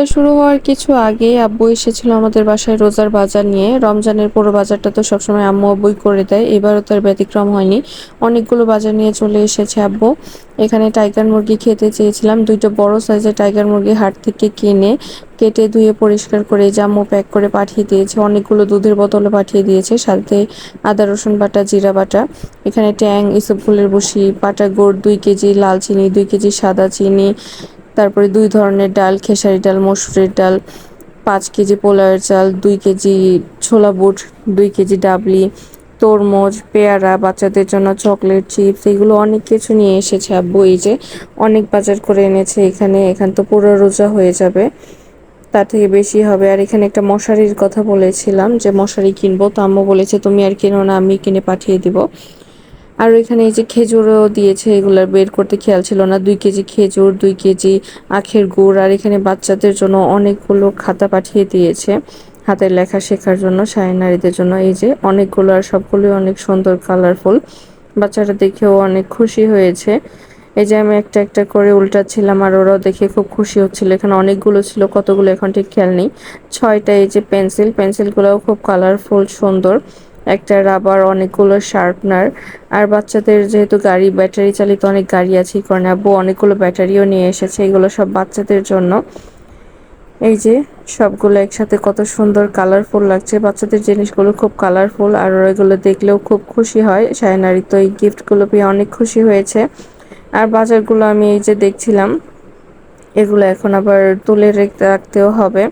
রোজা শুরু হওয়ার কিছু আগেই আব্বু এসেছিল আমাদের বাসায় রোজার বাজার নিয়ে। রমজানের পুরো বাজারটা তো সবসময় আম্মু আব্বুই করে দেয়, এবারও তার ব্যতিক্রম হয়নি। অনেকগুলো বাজার নিয়ে চলে এসেছে আব্বু। এখানে টাইগার মুরগি খেতে চেয়েছিলাম, দুইটা বড় সাইজের টাইগার মুরগি হাট থেকে কিনে কেটে ধুয়ে পরিষ্কার করে জামু প্যাক করে পাঠিয়ে দিয়েছে। অনেকগুলো দুধের বোতলে পাঠিয়ে দিয়েছে, সাথে আদা, রসুন বাটা, জিরা বাটা। এখানে ট্যাং, ইসব ফুলের বসি পাটা গোড়, দুই কেজি লাল চিনি, দুই কেজি সাদা চিনি তারপরে দুই ধরনের ডাল, খেসারি ডাল, মসুরের ডাল, পাঁচ কেজি পোলাওয়ের চাল, দুই কেজি ছোলা বুট, দুই কেজি ডাবলি, তরমুজ, পেয়ারা, বাচ্চাদের জন্য চকলেট, চিপস, এগুলো অনেক কিছু নিয়ে এসেছে আব্বু। এই যে অনেক বাজার করে এনেছে এখানে, এখান তো পুরো রোজা হয়ে যাবে, তার থেকে বেশি হবে। আর এখানে একটা মশারির কথা বলেছিলাম যে মশারি কিনবো, তো আম্মু বলেছে, তুমি আর কিনো না, আমি কিনে পাঠিয়ে দিব। আর এখানে এই যে খেজুরও দিয়েছে এগুলার বের করতে খেয়াল ছিল না। দুই কেজি খেজুর, দুই কেজি আখের গুড়, আর এখানে বাচ্চাদের জন্য অনেকগুলো খাতা পাঠিয়ে দিয়েছে হাতের লেখা শেখার জন্য সায় নারীদের জন্য। এই যে অনেকগুলো আর সবগুলোই অনেক সুন্দর কালারফুল বাচ্চারা দেখেও অনেক খুশি হয়েছে। এই যে আমি একটা একটা করে উল্টাচ্ছিলাম আর ওরাও দেখে খুব খুশি হচ্ছিল। এখানে অনেকগুলো ছিল, কতগুলো এখন ঠিক খেয়াল নেই। ছয়টা এই যে পেন্সিল, পেন্সিলগুলোও খুব কালারফুল সুন্দর। একটা রাবার অনেকগুলো শার্পনার আর বাচ্চাদের যেহেতু গাড়ি ব্যাটারি চালিত অনেক গাড়ি আছে কারণে আব্বু অনেকগুলো ব্যাটারিও নিয়ে এসেছে, এগুলো সব বাচ্চাদের জন্য। এই যে, সবগুলো একসাথে কত সুন্দর কালারফুল লাগছে, বাচ্চাদের জিনিসগুলো খুব কালারফুল আর এগুলো দেখলেও খুব খুশি হয়। সায়নারি তো এই গিফটগুলো পেয়ে অনেক খুশি হয়েছে। আর বাজারগুলো আমি এই যে দেখছিলাম, এগুলো এখন আবার তুলে রেখে রাখতেও হবে।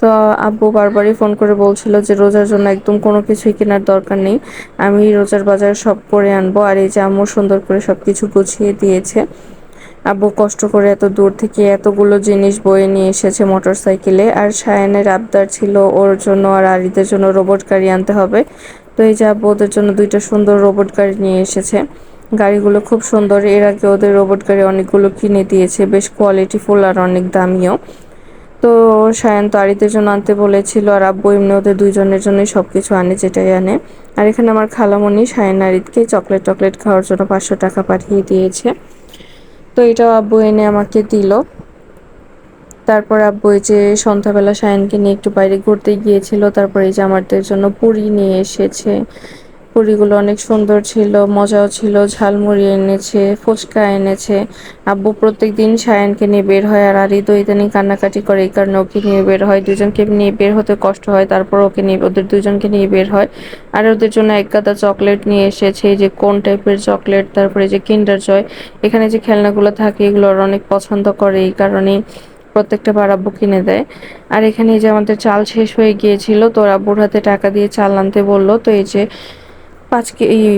তো আব্বু বারবারই ফোন করে বলছিল যে, রোজার জন্য একদম কোনো কিছুই কেনার দরকার নেই। আমি রোজার বাজার সব করে আনব। আর এই যে আম্মু সুন্দর করে সব কিছু গুছিয়ে দিয়েছে। আব্বু কষ্ট করে এত দূর থেকে এতগুলো জিনিস বয়ে নিয়ে এসেছে মোটর সাইকেলে আর সায়ানের আবদার ছিল ওর জন্য আর আরিদের জন্য রোবট গাড়ি আনতে হবে। তো এই যে আব্বু ওদের জন্য দুইটা সুন্দর রোবট গাড়ি নিয়ে এসেছে। গাড়িগুলো খুব সুন্দর। এর আগে ওদের রোবট গাড়ি অনেকগুলো কিনে দিয়েছে। বেশ কোয়ালিটিফুল আর অনেক দামিও। তো সায়ন তো জন্য আনতে বলেছিল, আর আব্বু এমনি ওদের দুইজনের জন্যই সব কিছু আনে, যেটাই আনে। আর এখানে আমার খালামণি সায়ন আরিতকে চকলেট টকলেট খাওয়ার জন্য পাঁচশো টাকা পাঠিয়ে দিয়েছে। তো এটাও আব্বু এনে আমাকে দিল। তারপর আব্বু এই যে সন্ধ্যাবেলা সায়নকে নিয়ে একটু বাইরে ঘুরতে গিয়েছিল, তারপর এই যে আমাদের জন্য পুরী নিয়ে এসেছে। পুরিগুলো অনেক সুন্দর ছিল, মজাও ছিল, ঝালমুড়ি এনেছে, ফুচকা এনেছে। আব্বু প্রত্যেক দিন সায়ানকে নিয়ে বের হয় আর আরি তো ইদানিং কান্নাকাটি করে, এই কারণে ওকে নিয়ে বের হয়। দুজনকে নিয়ে বের হতে কষ্ট হয়, তারপর ওকে নিয়ে, ওদের দুজনকে নিয়ে বের হয়। আর ওদের জন্য এক গাদা চকলেট নিয়ে এসেছে যে কোন টাইপের চকলেট, তারপরে যে কিন্ডার জয়, এখানে যে খেলনাগুলো থাকে, এগুলো অনেক পছন্দ করে, এই কারণেই প্রত্যেকটা বার আব্বু কিনে দেয়। আর এখানে যে আমাদের চাল শেষ হয়ে গিয়েছিল, তো আব্বুর হাতে টাকা দিয়ে চাল আনতে বলল, তো এই যে পাঁচ কেজি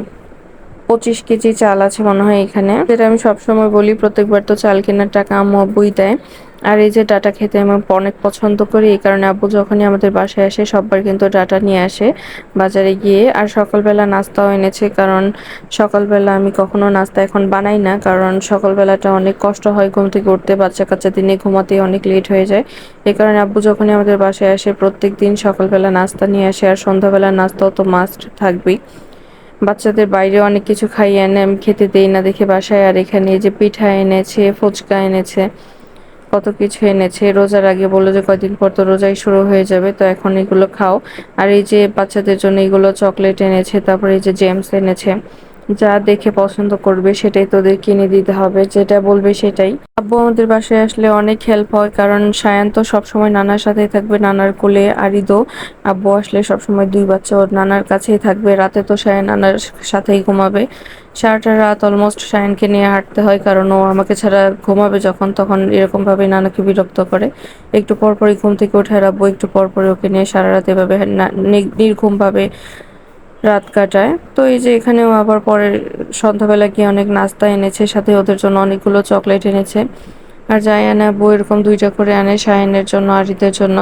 পঁচিশ কেজি চাল আছে মনে হয় এখানে। যেটা আমি সবসময় বলি, প্রত্যেকবার তো চাল কেনার টাকা আম্মু আব্বুই দেয়। আর এই যে ডাটা খেতে আমি অনেক পছন্দ করি, এই কারণে আব্বু যখনই আমাদের বাসায় আসে, সববার কিন্তু ডাটা নিয়ে আসে বাজারে গিয়ে। আর সকালবেলা নাস্তাও এনেছে, কারণ সকালবেলা আমি কখনো নাস্তা এখন বানাই না, কারণ সকালবেলাটা অনেক কষ্ট হয় ঘুম থেকে উঠতে বাচ্চা কাচ্চা দিনে ঘুমাতে অনেক লেট হয়ে যায়। এই কারণে আব্বু যখনই আমাদের বাসায় আসে প্রত্যেক দিন সকালবেলা নাস্তা নিয়ে আসে, আর সন্ধ্যাবেলা নাস্তাও তো মাস্ট থাকবেই। বাচ্চাদের বাইরে অনেক কিছু খাইয়ে এনে আমি খেতে দেই না দেখে বাসায়, আর এখানে যে পিঠা এনেছে, ফুচকা এনেছে, কত কিছু এনেছে। রোজার আগে বলল যে কয়দিন পর তো রোজাই শুরু হয়ে যাবে, তো এখন এগুলো খাও। আর এই যে বাচ্চাদের জন্য এগুলো চকলেট এনেছে, তারপরে এই যে জেমস এনেছে। যা দেখে পছন্দ করবে সেটাই তোদের কিনে দিতে হবে, যেটা বলবে সেটাই। আব্বু আমাদের বাসায় আসলে অনেক হেল্প হয়, কারণ সায়ান তো সবসময় নানার সাথেই থাকবে, নানার কোলে আরিদো। আব্বু আসলে সবসময় দুই বাচ্চা ওর নানার কাছেই থাকবে, রাতে তো সায়ান নানার সাথেই ঘুমাবে। সারাটা রাত অলমোস্ট সায়ানকে নিয়ে হাঁটতে হয়, কারণ ও আমাকে ছাড়া ঘুমাবে যখন, তখন এরকমভাবে নানাকে বিরক্ত করে। একটু পরপরই ঘুম থেকে উঠে আব্বু, একটু পরপরই ওকে নিয়ে সারা রাত এভাবে নির্ঘুমভাবে রাত কাটায়। তো এই যে এখানেও আবার পরে সন্ধ্যাবেলা গিয়ে অনেক নাস্তা এনেছে, সাথে ওদের জন্য অনেকগুলো চকলেট এনেছে। আর যাই আনে আব্বু এরকম দুইটা করে আনে শাহিনের জন্য, আরিদের জন্য।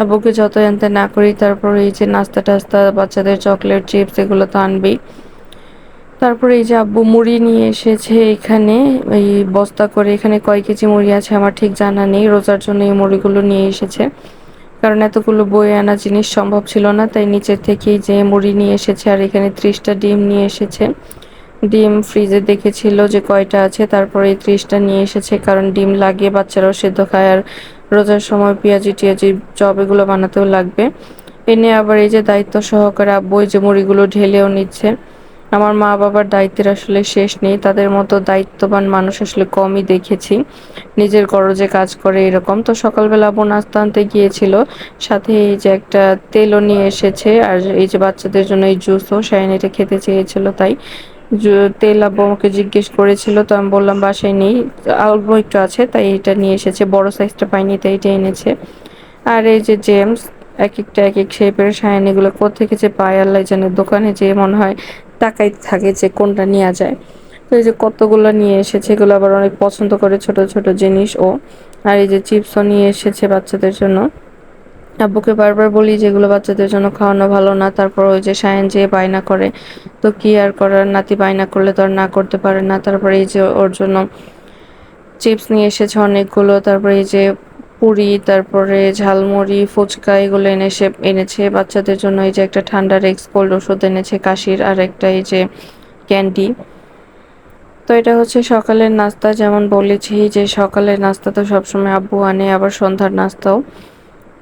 আব্বুকে যত আনতে না করি, তারপর এই যে নাস্তা টাস্তা, বাচ্চাদের চকলেট, চিপস, এগুলো তো আনবেই। তারপরে এই যে আব্বু মুড়ি নিয়ে এসেছে এখানে, এই বস্তা করে। এখানে কয় কেজি মুড়ি আছে আমার ঠিক জানা নেই, রোজার জন্য এই মুড়িগুলো নিয়ে এসেছে। কারণ এতগুলো বয়ে আনা জিনিস সম্ভব ছিল না, তাই নিচের থেকেই যে মুড়ি নিয়ে এসেছে আর এখানে ত্রিশটা ডিম নিয়ে এসেছে। ডিম ফ্রিজে দেখেছিল যে কয়টা আছে, তারপরে এই ত্রিশটা নিয়ে এসেছে কারণ ডিম লাগিয়ে বাচ্চারাও সেদ্ধ খায় আর রোজার সময় পেঁয়াজি টিয়াজি চপ এগুলো বানাতেও লাগবে। এনে আবার এই যে দায়িত্ব সহকারে আব্বু যে মুড়িগুলো ঢেলেও নিচ্ছে। আমার মা বাবার দায়িত্বের আসলে শেষ নেই। তাদের মতো দায়িত্ববান মানুষ আসলে কমই দেখেছি। নিজের গরজে কাজ করে এরকম। তো সকালবেলা আব্বু নাস্তা আনতে গিয়েছিল। সাথে এই যে একটা তেলও নিয়ে এসেছে আর এই যে বাচ্চাদের জন্য এই জুসও শাইন এটা খেতে চেয়েছিল তাই তেল আব্বু আমাকে জিজ্ঞেস করেছিল। তো আমি বললাম, বাসায় নেই। অল্প একটু আছে। তাই এটা নিয়ে এসেছে। বড় সাইজটা পাইনি তাই এটা এনেছে। আর এই যে জেমস এক একটা এক এক শেপের শাইন এগুলো কোথেকে যে পায় আল্লাহ জানে। দোকানে যে মনে হয় তাকাইতে থাকে যে কোনটা নেওয়া যায়। তো এই যে কতগুলো নিয়ে এসেছে, এগুলো আবার অনেক পছন্দ করে ছোট ছোট জিনিস ও। আর এই যে চিপসও নিয়ে এসেছে বাচ্চাদের জন্য। আব্বুকে বারবার বলি যেগুলো বাচ্চাদের জন্য খাওয়ানো ভালো না, তারপর ওই যে সায়ন যে বায়না করে, তো কি আর করার? নাতি বায়না করলে তো আর না করতে পারে না। তারপরে এই যে ওর জন্য চিপস নিয়ে এসেছে অনেকগুলো। তারপরে এই যে পুরি, তারপরে ঝালমুড়ি, ফুচকা, এগুলো এনেছে এনেছে বাচ্চাদের জন্য। এই যে একটা ঠান্ডার এক্স কোল্ড ওষুধ এনেছে কাশির, আর একটা এই যে ক্যান্ডি। তো এটা হচ্ছে সকালের নাস্তা, যেমন বলেছি যে সকালের নাস্তা তো সবসময় আব্বু আনে, আবার সন্ধ্যার নাস্তাও।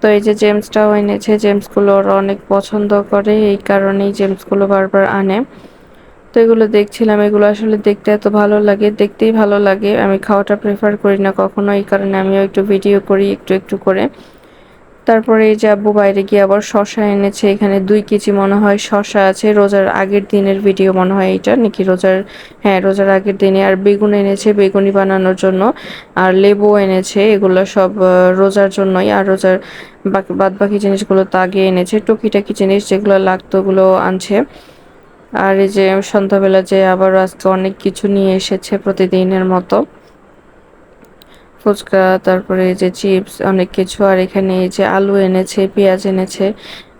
তো এই যে জেমসটাও এনেছে, জেমসগুলো ওরা অনেক পছন্দ করে, এই কারণেই জেমসগুলো বারবার আনে। তো এগুলো দেখছিলাম, এগুলো আসলে দেখতে এত ভালো লাগে, দেখতেই ভালো লাগে। আমি খাওয়াটা প্রেফার করি না কখনো, এই কারণে আমিও একটু ভিডিও করি, একটু একটু করে। তারপরে এই যে আব্বু বাইরে গিয়ে আবার শশা এনেছে, এখানে দুই কেজি মনে হয় শশা আছে, রোজার আগের দিনের ভিডিও মনে হয় এটা নাকি রোজার হ্যাঁ রোজার আগের দিনে। আর বেগুন এনেছে, বেগুনি বানানোর জন্য, আর লেবু এনেছে, এগুলো সব রোজার জন্যই। আর রোজার বাকি বাদ বাকি জিনিসগুলো তো আগে এনেছে, টুকিটাকি জিনিস যেগুলো লাগতো ওগুলো আনছে। আর এই যে সন্ধ্যাবেলা যে আবার আজকে অনেক কিছু নিয়ে এসেছে প্রতিদিনের মতো। ফুচকা, তারপরে এই যে চিপস, অনেক কিছু। আর এখানে এই যে আলু এনেছে, পেঁয়াজ এনেছে।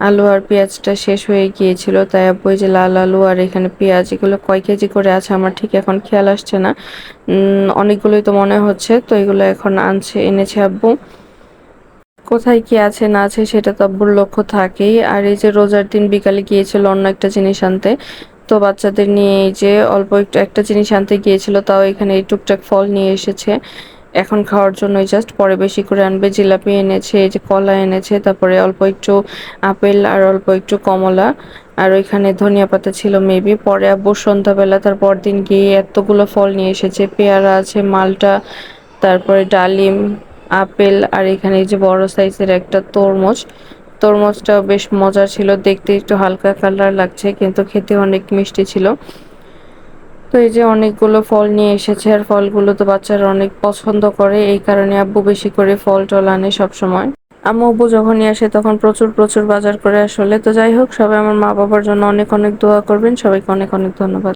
আলু আর পেঁয়াজটা শেষ হয়ে গিয়েছিল, তাই আব্বু এই যে লাল আলু আর এখানে পেঁয়াজ, এগুলো কয় কেজি করে আছে আমার ঠিক এখন খেয়াল আসছে না। অনেকগুলোই তো মনে হচ্ছে, তো এগুলো এখন আনছে, এনেছে আব্বু। কোথায় কি আছে, না আছে, সেটা তো আব্বুর লক্ষ্য থাকেই। আর এই যে রোজার দিন বিকালে গিয়েছিল অন্য একটা জিনিস আনতে, তো বাচ্চাদের নিয়ে এই যে অল্প একটু একটা জিনিস আনতে গিয়েছিল, তাও এখানে এই টুকটাক ফল নিয়ে এসেছে। এখন খাওয়ার জন্যই জাস্ট পরে বেশি করে আনবে। জিলাপি এনেছে, এই যে কলা এনেছে, তারপরে অল্প একটু আপেল আর অল্প একটু কমলা। আর ওইখানে ধনিয়া পাতা ছিল মেবি পরে আব্বু সন্ধ্যাবেলা, তার পরদিন গিয়ে এতগুলো ফল নিয়ে এসেছে। পেয়ারা আছে, মালটা, তারপরে ডালিম আপেল আর এখানে এই যে বড় সাইজের একটা তরমুজ। তরমুজটাও বেশ মজা ছিল, দেখতে একটু হালকা কালার লাগছে, কিন্তু খেতে অনেক মিষ্টি ছিল। তো এই যে অনেকগুলো ফল নিয়ে এসেছে, আর ফলগুলো তো বাচ্চারা অনেক পছন্দ করে, এই কারণে আব্বু বেশি করে ফল টল আনে সবসময়। আম্মু আব্বু যখনই আসে তখন প্রচুর প্রচুর বাজার করে আসলে। তো যাই হোক, সবাই আমার মা বাবার জন্য অনেক অনেক দোয়া করবেন। সবাইকে অনেক অনেক ধন্যবাদ।